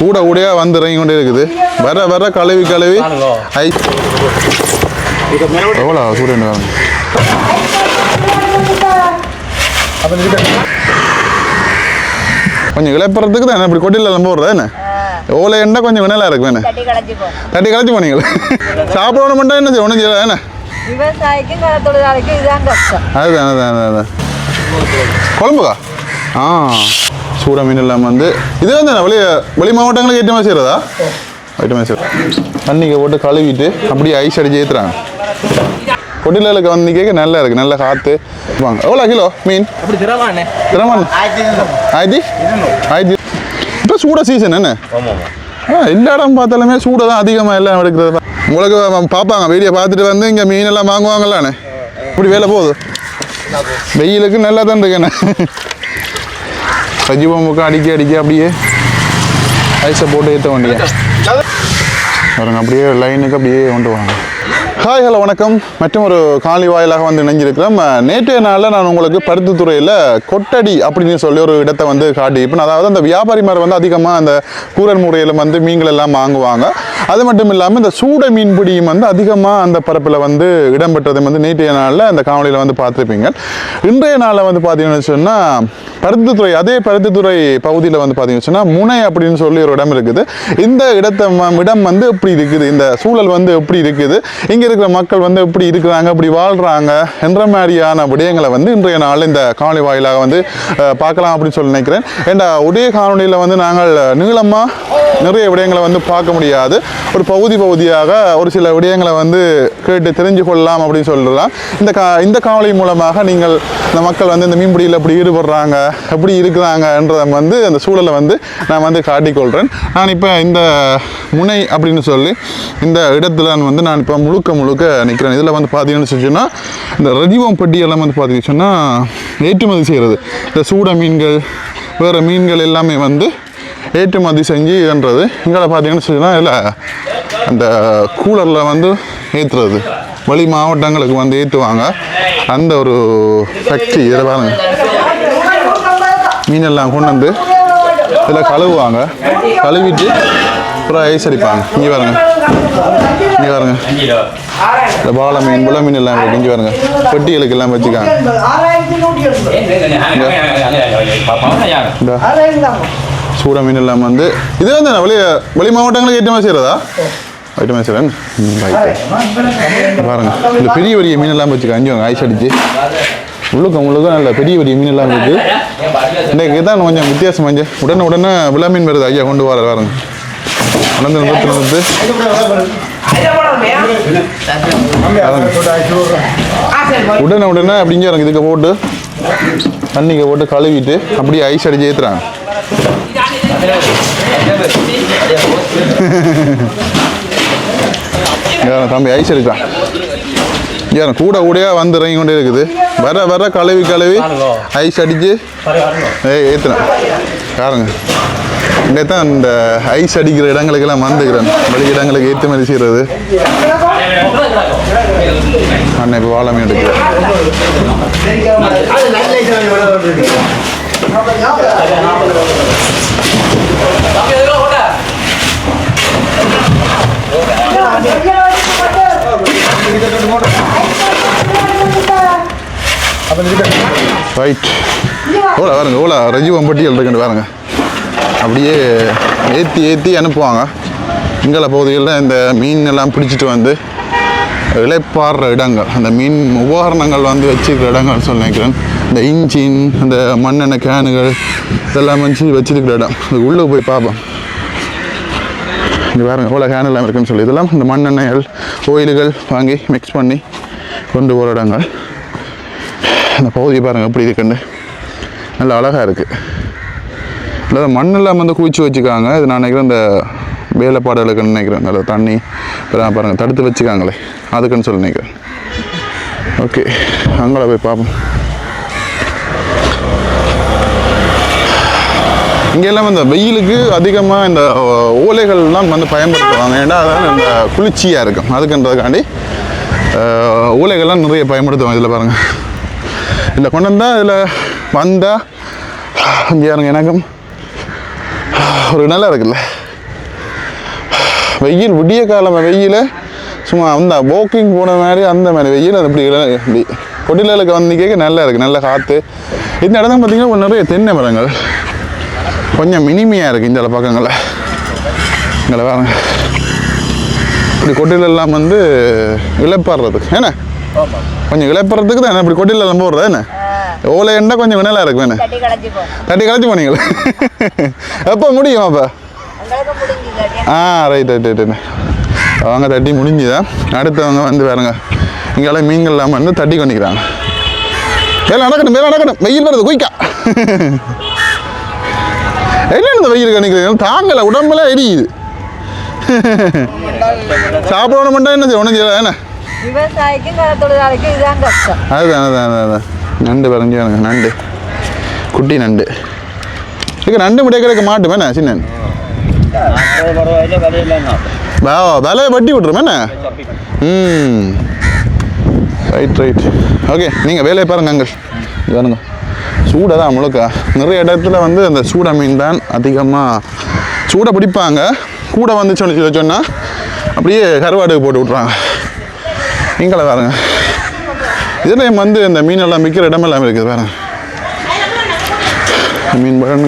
கூட கூடயா வந்து இறங்கி கொண்டே இருக்குது. வர வர கழுவி கழுவி. ஐ. எவ்வளோ சூரியன் கொஞ்சம் இழப்புறதுக்கு தான்? இப்படி கொட்டில எல்லாம் போடுறது என்ன? ஓலை என்ன கொஞ்சம் வினலா இருக்கு வேணே தட்டி களைச்சிப்போம் தட்டி கழிச்சு போனீங்க சாப்பிடணும் மட்டும் என்ன செய்ய ஒன்றும் செய்யல என்ன அதுதான் அதுதான், அதுதான். குழம்புக்கா? ஆ. சூட மீன் எல்லாம் வந்து இது வந்து வெளி வெளி மாவட்டங்களுக்கு ஏற்றமாக செய்கிறதா ஐட்டமாக செய்கிறோம் தண்ணிக்கு போட்டு கழுவிட்டு அப்படியே ஐஸ் அடிச்சு ஏற்றுறாங்க கொட்டிலுக்கு வந்து கேட்க நல்லா இருக்குது நல்ல காற்று வாங்க எவ்வளோ கிலோ மீன்? திறமான ஆயிரத்தி ஆயிரத்தி? இப்போ சூட சீசன் என்ன? ஆ எல்லா இடம் பார்த்தாலுமே சூட தான் அதிகமாக எல்லாம் எடுக்கிறது உங்களுக்கு பார்ப்பாங்க வீடியோ பார்த்துட்டு வந்து இங்கே மீன் எல்லாம் வாங்குவாங்கல்லாண்ணே இப்படி வேலை போகுது. வெயிலுக்கு நல்லா தான் இருக்குண்ணே சஜீவமுக்கு அடிக்க அடிக்க அப்படியே ஐஸை போட்டு ஏற்ற வேண்டிய. பாருங்க அப்படியே லைனுக்கு அப்படியே கொண்டு வாங்க ஹாய் ஹலோ வணக்கம். மற்றும் ஒரு காலி வாயிலாக வந்து இணைஞ்சிருக்கிறோம் நேற்றைய நாளில் நான் உங்களுக்கு பருத்தித்துறையில் கொட்டடி அப்படின்னு சொல்லி ஒரு இடத்தை வந்து காட்டி இப்போ அதாவது அந்த வியாபாரிமார் வந்து அதிகமாக அந்த கூரல் முறையில் வந்து மீன்கள் எல்லாம் வாங்குவாங்க. அது மட்டும் இல்லாமல் இந்த சூட மீன்பிடியும் வந்து அதிகமாக அந்த பரப்பில் வந்து இடம்பெற்றதை வந்து நேற்றைய நாளில் அந்த காவலியில் வந்து பார்த்துருப்பீங்க. இன்றைய நாளில் வந்து பார்த்தீங்கன்னு சொன்னால் பருத்துத்துறை அதே பருத்தித்துறை பகுதியில் வந்து பார்த்தீங்கன்னு சொன்னால் முனை அப்படின்னு சொல்லி ஒரு இடம் இருக்குது. இந்த இடத்த ம- இடம் வந்து எப்படி இருக்குது? இந்த சூழல் வந்து எப்படி இருக்குது? இங்கே இருக்கிற மக்கள் வந்து எப்படி இருக்கிறாங்க இப்படி வாழ்கிறாங்க என்ற மாதிரியான விடயங்களை வந்து இன்றைய நாள் இந்த காணொலி வாயிலாக வந்து பார்க்கலாம் அப்படின்னு சொல்லி நினைக்கிறேன். ஏண்டா ஒரே காணொலியில் வந்து நாங்கள் நீளமாக நிறைய விடயங்களை வந்து பார்க்க முடியாது. ஒரு பகுதி பகுதியாக ஒரு சில விடயங்களை வந்து கேட்டு தெரிஞ்சு கொள்ளலாம் அப்படின்னு சொல்லலாம். இந்த கா இந்த காணொலி மூலமாக நீங்கள் இந்த மக்கள் வந்து இந்த மீன்பிடியில் எப்படி ஈடுபடுறாங்க எப்படி இருக்கிறாங்கன்றதை வந்து அந்த சூழலை வந்து நான் வந்து காட்டிக்கொள்கிறேன் நான் இப்போ இந்த முனை அப்படின்னு சொல்லி இந்த இடத்துல வந்து நான் இப்போ முழுக்க முழுக்க நிற்கிறேன் இதில் வந்து பார்த்தீங்கன்னு சொன்னால் இந்த ரஜீவம்பட்டி எல்லாம் வந்து பார்த்தீங்கன்னு சொன்னால் ஏற்றுமதி செய்கிறது இந்த சூட மீன்கள் வேறு மீன்கள் எல்லாமே வந்து ஏற்றுமதி செஞ்சுன்றது இங்கே பார்த்தீங்கன்னு சொன்னால் இதில் அந்த கூலரில் வந்து ஏற்றுறது வெளி மாவட்டங்களுக்கு வந்து ஏற்றுவாங்க அந்த ஒரு ஃபேக்ட்ரி இதில் பாருங்க. மீனெல்லாம் கொண்டு வந்து இதில் கழுவுவாங்க. கழுவிட்டு அப்புறம் ஐஸ் அடிப்பாங்க. இங்கே பாருங்க. இங்கே பாருங்க. இந்த பாலை மீன் புல மீன் எல்லாம் இருக்கு. இங்கே பாருங்க. பெட்டிகளுக்கு எல்லாம் வச்சுக்காங்க. சூட மீன் எல்லாம் வந்து இது வந்து என்ன, வெளி வெளி மாவட்டங்களுக்கு ஏற்றமாக செய்கிறதா ஐட்டமாக செய்கிறேன் பாருங்க. இந்த பெரிய பெரிய மீன் எல்லாம் வச்சுக்க அஞ்சு ஐஸ் அடிச்சு. உள்ளுக்கு உங்களுக்கு நல்ல பெரிய பெரிய மீன் எல்லாம் இருக்குது இன்றைக்கு தான் கொஞ்சம் வித்தியாசம் கொஞ்சம் உடனே உடனே விழா மீன் வருது. ஐயா கொண்டு வர பாருங்க உணர்ந்து நிறுத்து நிறுத்து உடனே உடனே அப்படிங்க இறங்க இதுக்கு போட்டு. தண்ணிக்கு போட்டு கழுவிட்டு அப்படியே ஐஸ் அடிச்சு ஏற்றுறாங்க தம்பி ஐஸ் எடுக்கலாம் யாரும் கூட கூடயா வந்து இறங்கி கொண்டே இருக்குது. வர வர கழுவி கழுவி. ஐஸ் அடிச்சு. ஏய் ஏற்றுறேன் பாருங்க. இங்கே தான் இந்த ஐஸ் அடிக்கிற இடங்களுக்கெல்லாம் வந்துக்கிறேன். வெளி இடங்களுக்கு ஏற்றுமதி செய்கிறது அண்ணன் இப்போ வாழை மீன் எடுக்கிறேன். ரைட் ஓலா பாருங்க ஓலா. ரஜீவம் பட்டியல் இருக்குன்னு பாருங்க அப்படியே ஏற்றி ஏற்றி அனுப்புவாங்க. இங்கல பகுதிகளில் இந்த மீன் எல்லாம் பிடிச்சிட்டு வந்து இழைப்பாடுற இடங்கள் அந்த மீன் உபகரணங்கள் வந்து வச்சுருக்கிற இடங்கள் சொல்லி நினைக்கிறேன். இந்த இன்ஜின் இந்த மண்ணெண்ணெய் கேனுகள் இதெல்லாம் வச்சு வச்சிருக்கிற இடம். அது உள்ளே போய் பார்ப்போம். இங்கே வேறு எவ்வளோ கேன் எல்லாம் இருக்குன்னு சொல்லி. இதெல்லாம் இந்த மண்ணெண்ணெய்கள் ஓயில்கள் வாங்கி மிக்ஸ் பண்ணி கொண்டு போகிற இடங்கள். அந்த பகுதியை பாருங்கள் எப்படி இருக்குன்னு நல்ல அழகாக இருக்குது இல்லை இல்லாமல் வந்து குவிச்சு வச்சுக்காங்க. இது நான் நினைக்கிறேன் இந்த வேலைப்பாடுகளுக்குன்னு நினைக்கிறேன். அதில் தண்ணி பாருங்கள் தடுத்து வச்சுக்காங்களே. அதுக்குன்னு சொல்லி நினைக்கிறேன். ஓகே அங்கே போய் பார்ப்போம். இங்கே எல்லாம் இந்த வெயிலுக்கு அதிகமாக இந்த ஓலைகள்லாம் வந்து பயன்படுத்துவாங்க. ஏன்னா அதான் இந்த குளிர்ச்சியாக இருக்கும். அதுக்குன்றதுக்காண்டி ஓலைகள்லாம் நிறைய பயன்படுத்துவாங்க இதில் பாருங்கள் இதில் கொண்டு வந்தால் இதில் வந்தால் இங்கே எனக்கும் ஒரு நல்லா இருக்குல்ல. வெயில் விடிய காலம் வெயில் சும்மா அந்த வாக்கிங் போன மாதிரி அந்த மாதிரி வெயில் அது இப்படி இப்படி. கொட்டிலுக்கு வந்து கேட்க நல்லா இருக்குது நல்ல காற்று இந்த இடம் பார்த்தீங்கன்னா நிறைய தென்னை மரங்கள். கொஞ்சம் மினிமையாக இருக்குது இந்த பக்கங்களில். இங்கே பாருங்க. இப்படி கொட்டிலெல்லாம் வந்து இழப்பாடுறதுக்கு ஏன்னா கொஞ்சம் இழப்புறதுக்கு தான் இப்படி கொட்டில எல்லாம் போடுறது என்ன? ஓலை எண்ணா கொஞ்சம் வினலாக இருக்கு வேணே தட்டி கழிச்சு போனீங்களா? எப்போ முடியும் அப்போ? ஆ ரைட் ரைட் ரைட் அவங்க தட்டி முடிஞ்சுதான் அடுத்தவங்க வந்து பாருங்க. இங்கெல்லாம் மீன்கள் இல்லாமல் வந்து தட்டி கொண்டிக்கிறாங்க வேலை நடக்கணும் வேலை நடக்கணும் வெயில் வருது குயிக்கா. என்ன இந்த வெயில் கணிக்கிறீங்க தாங்கலை உடம்புல எரியுது. சாப்பிடணும் மட்டும் என்ன செய்ய ஒன்றும் செய்யல என்ன? விவசாயிக்கும் கடை இதுதான் கஷ்டம். அதுதான் அதுதான் அதுதான், நண்டு பறஞ்சு வேணுங்க நண்டு. குட்டி நண்டு. இதுக்கு நண்டு முடிய கிடைக்க மாட்டோம் என்ன சின்ன வா விலையை வட்டி விட்ருமே என்ன? ம். ரைட் ரைட் ஓகே நீங்கள் வேலையை பாருங்க அங்கே பாருங்க. சூடாக தான் முழுக்க. நிறைய இடத்துல வந்து அந்த சூடை மீன் தான் அதிகமாக சூடை பிடிப்பாங்க. கூட வந்து சொல்லி சொன்னால் அப்படியே கருவாடுக்கு போட்டு விட்றாங்க நீங்களே பாருங்க இதுலேயும் வந்து இந்த மீனெல்லாம் விற்கிற இடமெல்லாம் இருக்குது பாருங்க. மீன் பழம்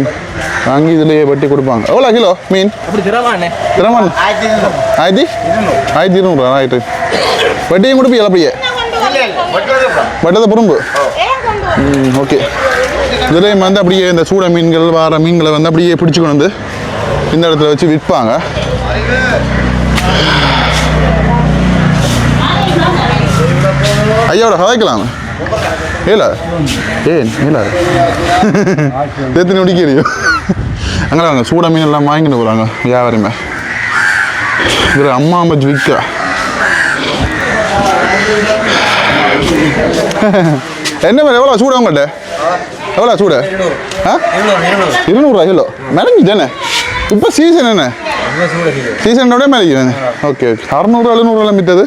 வாங்கி இதுலேயே வட்டி கொடுப்பாங்க. எவ்வளோ கிலோ மீன்? திறமான ஆயிரத்தி ஆயிரத்தி இருநூறுவா ஆயிட்டு வட்டியும் கொடுப்பீங்க அப்படியே வட்டத புறம்பு. ம் ஓகே இதுலேயும் வந்து அப்படியே இந்த சூட மீன்கள் வார மீன்களை வந்து அப்படியே பிடிச்சு கொண்டு வந்து இந்த இடத்துல வச்சு விற்பாங்க. ஐயாவோட கதைக்கலாம் இல்ல ஏன் இல்ல தேத்தினி முடிக்கிறியோ அங்கே வாங்க சூட மீன் எல்லாம் வாங்கிட்டு போகிறாங்க வியாபாரிமே இவர் அம்மா அம்பச்சு விற்கா என்ன மாதிரி எவ்வளோ சூடு உங்கள்கிட்ட எவ்வளோ சூடு? ஆ? இருநூறுவா கிலோ. மிளங்கி தானே இப்போ சீசன் என்ன? சீசனோட மிளகி ஓகே ஓகே அறநூறு எழுநூறுவா மித்தது.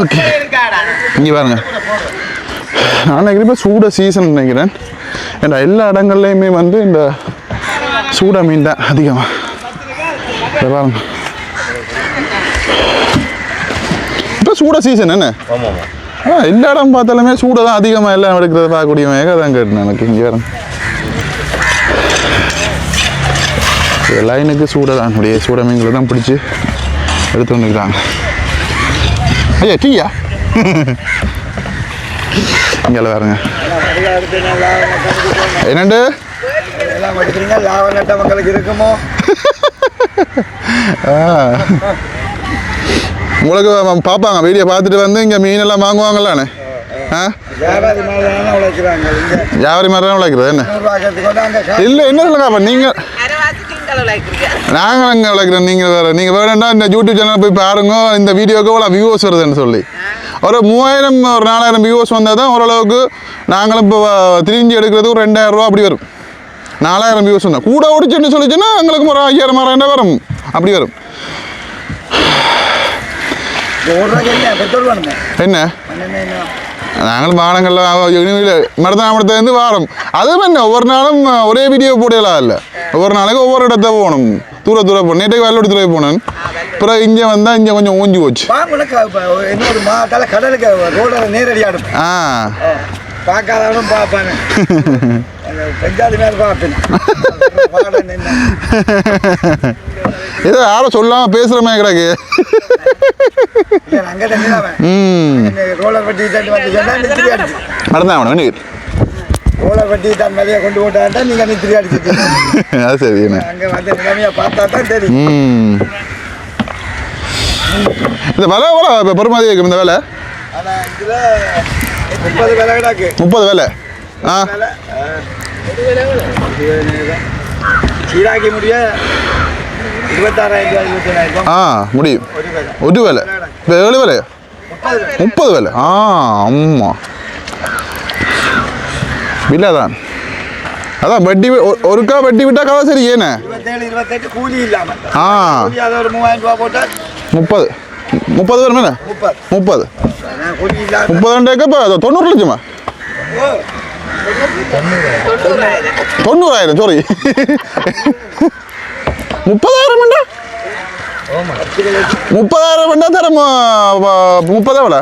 ஓகே. இங்கே பாருங்க. நான் நினைக்கிறேன் இப்போ சூட சீசன் நினைக்கிறேன். ஏன்னா எல்லா இடங்கள்லையுமே வந்து இந்த சூட மீன் தான் அதிகமாக பாருங்க. இப்போ சூட சீசன் என்ன? ஆ எல்லா இடம் பார்த்தாலுமே சூட தான் அதிகமாக எல்லாம் எடுக்கிறத பார்க்கக்கூடியவங்க தான் கேட்டேன் எனக்கு. இங்கே இது லைனுக்கு சூட தான். சூட மீன்களை தான் பிடிச்சி எடுத்து வந்துக்கிறாங்க ஐயா டீயா? இங்கே பாருங்க. என்னண்டு? எல்லாம் மக்களுக்கு இருக்குமோ. உங்களுக்கு பார்ப்பாங்க வீடியோ பார்த்துட்டு வந்து இங்கே மீனெல்லாம் வாங்குவாங்களாண்ணே ஆ? வியாபாரி மாதிரி தானே உழைக்கிறது என்ன? இல்லை என்ன சொல்லுங்க அப்போ நீங்கள் நாங்கள் அங்கே உழைக்கிறோம் நீங்கள் வேறு. நீங்கள் வேணும்னா இந்த யூடியூப் சேனல் போய் பாருங்க இந்த வீடியோக்கு எவ்வளோ வியூஸ் வருதுன்னு சொல்லி. ஒரு மூவாயிரம் ஒரு நாலாயிரம் வியூஸ் வந்தால் தான் ஓரளவுக்கு நாங்களும் இப்போ திரிஞ்சு எடுக்கிறதுக்கு ஒரு ரெண்டாயிரம் ரூபா அப்படி வரும். நாலாயிரம் வியூஸ் வந்தால் கூட ஓடிச்சுன்னு சொல்லிச்சுன்னா எங்களுக்கு ஒரு ஐயாயிரம் ஆறாயிரம் வரும். அப்படி வரும். என்ன? நாங்களும் வானங்களில் மருதாமடத்துலேருந்து வாரம் அதுவும் என்ன ஒவ்வொரு நாளும் ஒரே வீடியோ போடலாம் இல்லை ஒவ்வொரு நாளைக்கு ஒவ்வொரு இடத்த போகணும் தூர தூர போகணும் நேற்றைக்கு வெள்ளோடத்துல போனேன் அப்புறம் இங்கே வந்தால் இங்கே கொஞ்சம் ஊஞ்சி போச்சு கடலுக்கு ஆ பார்க்காதவனும் பார்ப்பாங்க ஏதோ யாரும் சொல்லாமல் பேசுகிற மாதிரி கிடக்கு தண்ணிதான் ம். ரோலர் வட்டி தன் மேலேயே கொண்டு போட்டாண்டா நீங்கள் நித்திரி அடிச்சிட்டு அது சரி அங்கே வந்து நிலைமையை பார்த்தா தான் தெரியும். ம். இந்த விலை எவ்வளோ இப்போ பெருமதி இருக்கும் இந்த விலை? ஆனால் இதில் முப்பது விலை கிடாக்கு. முப்பது விலை. ஆ. விலை சீராக்கி முடிய இருபத்தாறாயிரம் ஆ முடியும் ஒரு விலை. இப்போ ஏழு விலை? முப்பது விலை. முப்பது ஆ ஆமா விலை தான் அதான் வட்டி ஒருக்கா வட்டி விட்டா கதை சரி இல்லாமல் ஆ. முப்பது. முப்பது வரும் என்ன? முப்பது. முப்பது. இப்போ அது தொண்ணூறு லட்சமா? தொண்ணூறாயிரம் சாரி முப்பதாயிரம் முப்பதாயிரம் வேண்டா தர முப்பது எவ்வளோ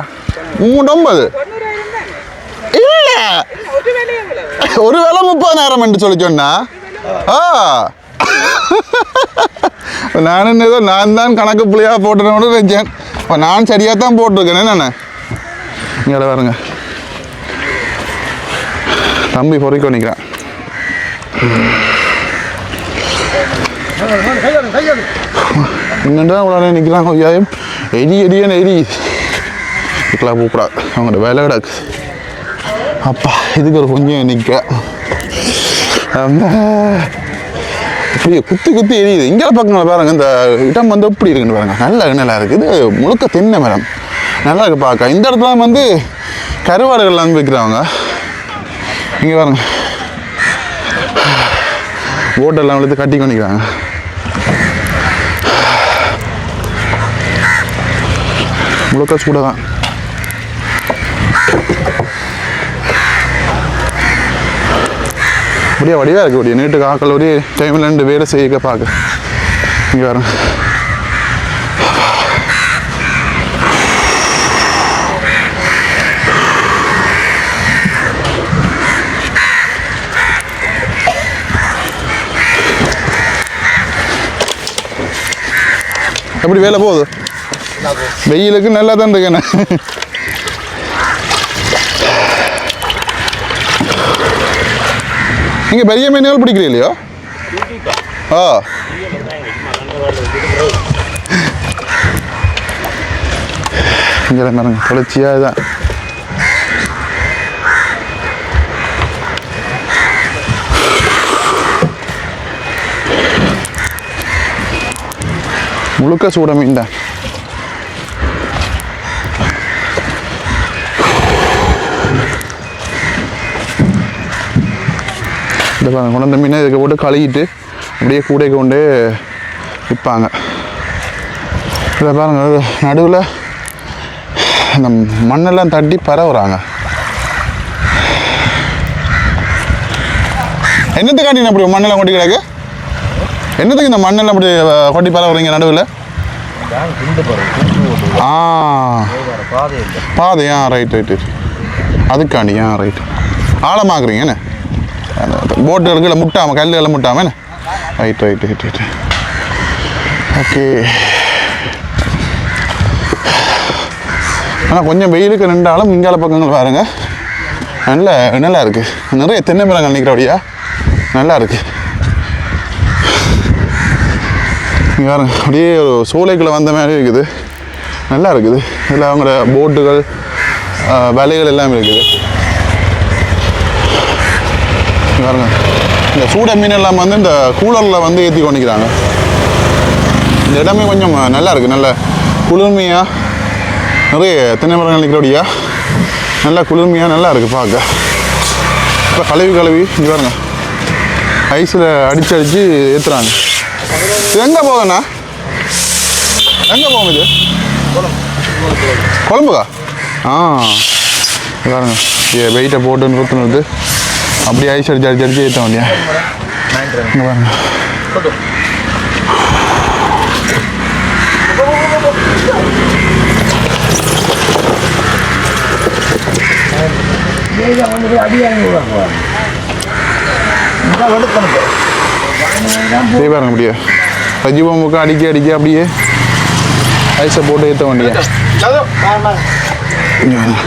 மூணொம்பது இல்ல. ஒரு வேளை முப்பதாயிரம் என்று சொல்லி சொன்னா? ஆ. நான் என்ன ஏதோ நான் தான் கணக்கு புள்ளியாக போட்டுனோட நினைச்சேன். இப்போ நான் சரியாக தான் போட்டிருக்கேன் என்னென்ன இங்கே பாருங்க. தம்பி பொறிக்கோ நிற்கிறேன் இன்னும் தான் இவ்வளோ நிற்கிறாங்க எரி எரியன்னு எரி இதுக்கெல்லாம் போகக்கூடாது. அவங்களோட வேலை கிடக்கு. அப்பா இதுக்கு ஒரு கொஞ்சம் நிற்க அப்படியே குத்தி குத்தி எரியுது. இங்கே பக்கங்களை பாருங்க இந்த இடம் வந்து எப்படி இருக்குன்னு பாருங்கள் நல்ல நல்லா இருக்குது. முழுக்க தென்னை மரம். நல்லா இருக்கு பார்க்க. இந்த இடத்துல வந்து கருவாடுகள்லாம் விற்கிறவங்க. இங்கே பாருங்க. போட்டெல்லாம் விழுந்து கட்டி கொண்டிக்கிறாங்க முழுக்க சூட தான் அப்படியே வடிவாக இருக்கு அப்படியே நீட்டு காக்கல் ஒரே டைமில் ரெண்டு வேலை செய்ய பார்க்க. இங்கே வரேன் எப்படி வேலை போகுது? வெயிலுக்கு நல்லா தான் இருக்கேன் நீங்கள் பெரிய மீன்கள் பிடிக்கிறீங்களோ ஆ. இங்கே பாருங்க தொடர்ச்சியாக தான் முழுக்க சூட மீன் தான் இந்த பாருங்க கொண்டு வந்த மீனை இதுக்கு போட்டு கழுகிட்டு அப்படியே கூடை கொண்டு விற்பாங்க. இதில் பாருங்க நடுவில் அந்த மண்ணெல்லாம் தட்டி பரவுறாங்க. என்னத்துக்காண்டி அப்படி மண்ணெல்லாம் கொட்டி கிடக்கு என்னத்துக்கு இந்த மண்ணெல்லாம் அப்படி கொட்டி பரவுறீங்க நடுவில்? ஆ. பாதையா ரைட் ரைட் ரைட் அதுக்காண்டி ஆ ரைட் ஆழமாக்குறீங்க என்ன? போட்டுகளுக்கு முட்டாமல் கல்லுகளை முட்டாமல் என்ன? Right right right right okay ஆனால் கொஞ்சம் வெயிலுக்கு நின்றாலும் இங்கால பக்கங்கள் பாருங்க. நல்ல நல்லா இருக்குது நிறைய தென்னை மரங்கள் நிற்கிறபடியா நல்லா இருக்கு. இங்க அப்படியே ஒரு சோலைக்குள்ளே வந்த மாதிரி இருக்குது. நல்லா இருக்குது. இதில் அவங்களோட போட்டுகள் வலைகள் எல்லாமே இருக்குது. பாருங்க. இந்த சூட மீன் எல்லாம் வந்து இந்த கூலரில் வந்து ஏற்றி கொண்டிக்கிறாங்க இந்த இடமே கொஞ்சம் நல்லா இருக்குது நல்ல குளிர்மையாக நிறைய தென்னை மரங்கள் நிற்கிறபடியா நல்லா குளிர்மையாக நல்லா இருக்குது பார்க்க. இப்போ கழுவி கழுவி இங்கே பாருங்க. ஐஸில் அடித்து அடித்து ஏற்றுறாங்க எங்கே போகுதுண்ணா? எங்கே போகும் இது? குழம்புக்கா? ஆ. பாருங்க ஏ வெயிட்டை போட்டு நிறுத்து நிறுத்து அப்படியே ஐஸ் அடிச்சு அடிச்சு அடிச்சு ஏற்ற வேண்டியா இங்கே பாருங்க. இதே பாருங்க அப்படியே ரஜிபமுக்கு அடிக்க அடிக்க அப்படியே ஐஸை போட்டு ஏற்ற வண்டியா. இங்க பாருங்க.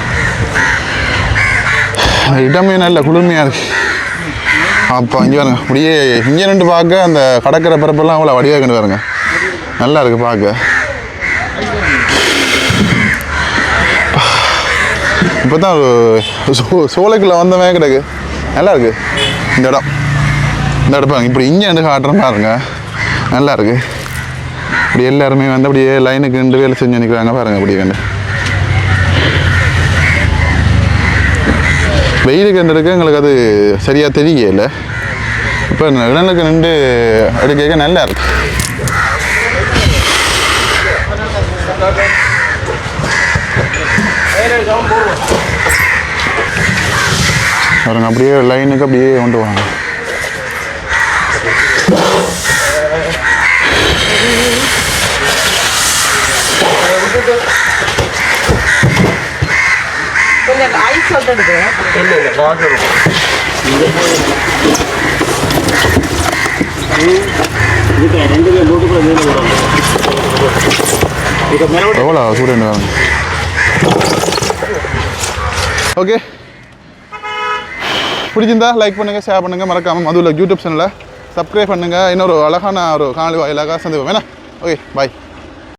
இடமே நல்ல குளிர்மையாக இருக்கு. அப்போ இங்கே பாருங்க. அப்படியே இங்கே நின்று பார்க்க அந்த கடற்கரை பரப்பெல்லாம் அவ்வளோ வடிவாக கண்டு பாருங்க. நல்லா இருக்கு பார்க்க. இப்போ தான் சோ சோலைக்குள்ளே வந்தவன் கிடக்கு. நல்லா இருக்கு. இந்த இடம். இந்த எடுப்பாங்க இப்படி இங்கே வந்து காட்டுற பாருங்க. நல்லா இருக்கு. இப்படி எல்லாருமே வந்து அப்படியே லைனுக்கு நின்று வேலை செஞ்சு நிற்கிறாங்க பாருங்க அப்படியே வந்து. வெயிலுக்கு இருந்திருக்கு எங்களுக்கு அது சரியாக தெரியல இப்போ நிழலுக்கு நின்று எடுக்க நல்லா இருக்கு. பாருங்க அப்படியே லைனுக்கு அப்படியே கொண்டு கொஞ்சம் ஐஸ் வந்து எடுத்து இல்லை இல்லை வாட்டர் ரெண்டு பேர் நூற்றுக்குள்ள மீன் வரும்? எவ்வளோ சூரியன் பிடிச்சிருந்தா லைக் பண்ணுங்கள் ஷேர் பண்ணுங்கள் மறக்காமல் மதுவில் யூடியூப் சேனலில் சப்ஸ்கிரைப் பண்ணுங்கள் இன்னொரு அழகான ஒரு காணொலி வாயிலாக சந்திப்போம். வேணா ஓகே பாய்